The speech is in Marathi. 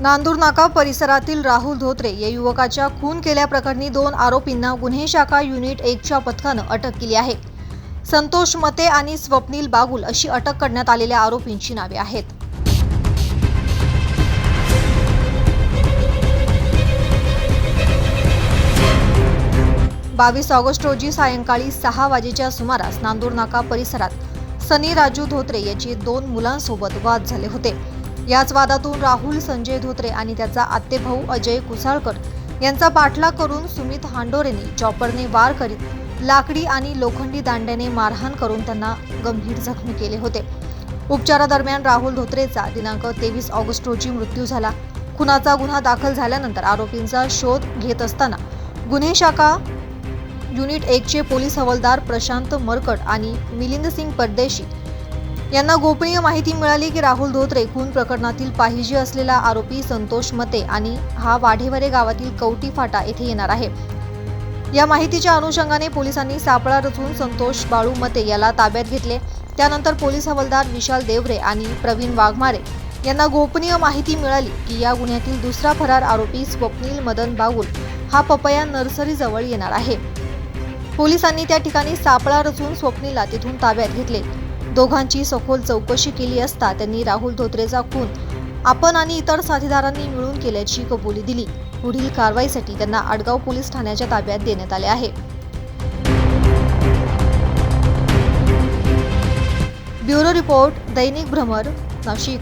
नांदूर नाका परिसरातील राहुल धोत्रे या युवकाच्या खून केल्याप्रकरणी दोन आरोपींना गुन्हे शाखा युनिट एकच्या पथकानं अटक केली आहे. संतोष मते आणि स्वप्नील बागुल अशी अटक करण्यात आलेल्या आरोपींची नावे आहेत. बावीस ऑगस्ट रोजी सायंकाळी सहा वाजेच्या सुमारास नांदूर नाका परिसरात सनी राजू धोत्रे याची दोन मुलांसोबत वाद झाले होते. याच वादातून राहुल संजय धोत्रे आणि त्याचा आत्तेभाऊ अजय कुसाळकर यांचा पाठलाग करून सुमित हांडोरेने चॉपरने वार करीत लाकडी आणि लोखंडी दांड्याने मारहाण करून त्यांना गंभीर जखमी केले होते. उपचारादरम्यान राहुल धोत्रेचा दिनांक तेवीस ऑगस्ट रोजी मृत्यू झाला. खुनाचा गुन्हा दाखल झाल्यानंतर आरोपींचा शोध घेत असताना गुन्हे शाखा युनिट एकचे पोलीस हवालदार प्रशांत मरकट आणि मिलिंद सिंग परदेशी यांना गोपनीय माहिती मिळाली की राहुल धोत्रे खून प्रकरणातील पाहिजे असलेला आरोपी संतोष मते आणि हा वाढेवरे गावातील कवटी फाटा येथे येणार आहे. या माहितीच्या अनुषंगाने पोलिसांनी सापळा रचून संतोष बाळू मते याला ताब्यात घेतले. त्यानंतर पोलीस हवालदार विशाल देवरे आणि प्रवीण वाघमारे यांना गोपनीय माहिती मिळाली की या गुन्ह्यातील दुसरा फरार आरोपी स्वप्नील मदन बागुल हा पपया नर्सरीजवळ येणार आहे. पोलिसांनी त्या ठिकाणी सापळा रचून स्वप्नीला तिथून ताब्यात घेतले. दोघांची सखोल चौकशी केली असता त्यांनी राहुल धोत्रेचा खून आपण आणि इतर साथीदारांनी मिळून केल्याची कबुली दिली. पुढील कारवाईसाठी त्यांना आडगाव पोलीस ठाण्याच्या ताब्यात देण्यात आले आहे. ब्युरो रिपोर्ट दैनिक भ्रमर नाशिक.